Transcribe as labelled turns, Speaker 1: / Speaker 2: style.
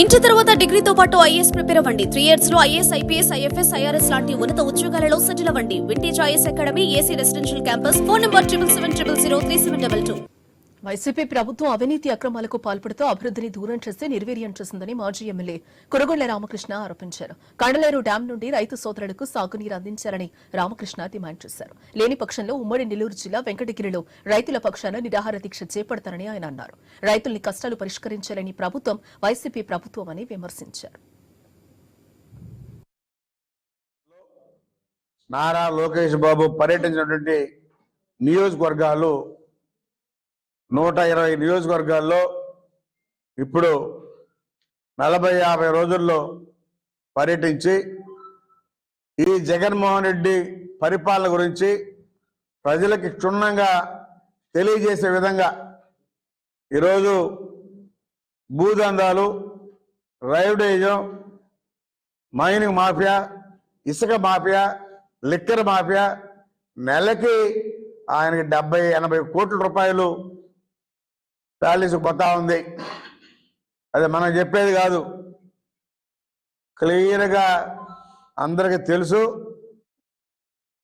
Speaker 1: ఇంటి తర్వాత డిగ్రీతో పాటు ఐఏఎస్ ప్రిపేర్ అవ్వండి. త్రీ ఇయర్స్లో ఐఏఎస్ ఐపీఎస్ ఐఎఫ్ఎస్ ఐఆర్ఎస్ లాంటి ఉన్నత ఉద్యోగాలలో సెటిల్ అవ్వండి. Vintage IAS academy AC residential campus phone number triple seven triple zero three seven double two
Speaker 2: YCP ప్రభుత్వం అవినీతి అక్రమాలకు పాల్పడుతూ అభివృద్ధిని దూరం చేస్తే నిర్వీర్యం చేసిందని మాజీ ఎమ్మెల్యే కురగొండ్ల రామకృష్ణ ఆరోపించారు. కండలేరు డ్యాం నుండి రైతు సోదరులకు సాగునీరు అందించాలని రామకృష్ణ డిమాండ్ చేశారు. లేని పక్షంలో ఉమ్మడి నెల్లూరు జిల్లా వెంకటగిరిలో రైతుల పక్షాన నిరాహార దీక్ష చేపడతారని ఆయన అన్నారు. రైతుల్ని కష్టాలు పరిష్కరించాలని ప్రభుత్వం వైసీపీ ప్రభుత్వం అని విమర్శించారు.
Speaker 3: నారా లోకేష్ బాబు పర్యటించినటువంటి నియోజకవర్గాలు నూట ఇరవై నియోజకవర్గాల్లో ఇప్పుడు నలభై యాభై రోజుల్లో పర్యటించి ఈ జగన్మోహన్ రెడ్డి పరిపాలన గురించి ప్రజలకి క్షుణ్ణంగా తెలియజేసే విధంగా ఈరోజు భూదందాలు రైల్వేజం మైనింగ్ మాఫియా ఇసుక మాఫియా లిక్కర్ మాఫియా నెలకి ఆయనకి డెబ్బై ఎనభై కోట్ల రూపాయలు ప్యాలెస్ పోతా ఉంది. అది మనం చెప్పేది కాదు. క్లియర్గా అందరికి తెలుసు.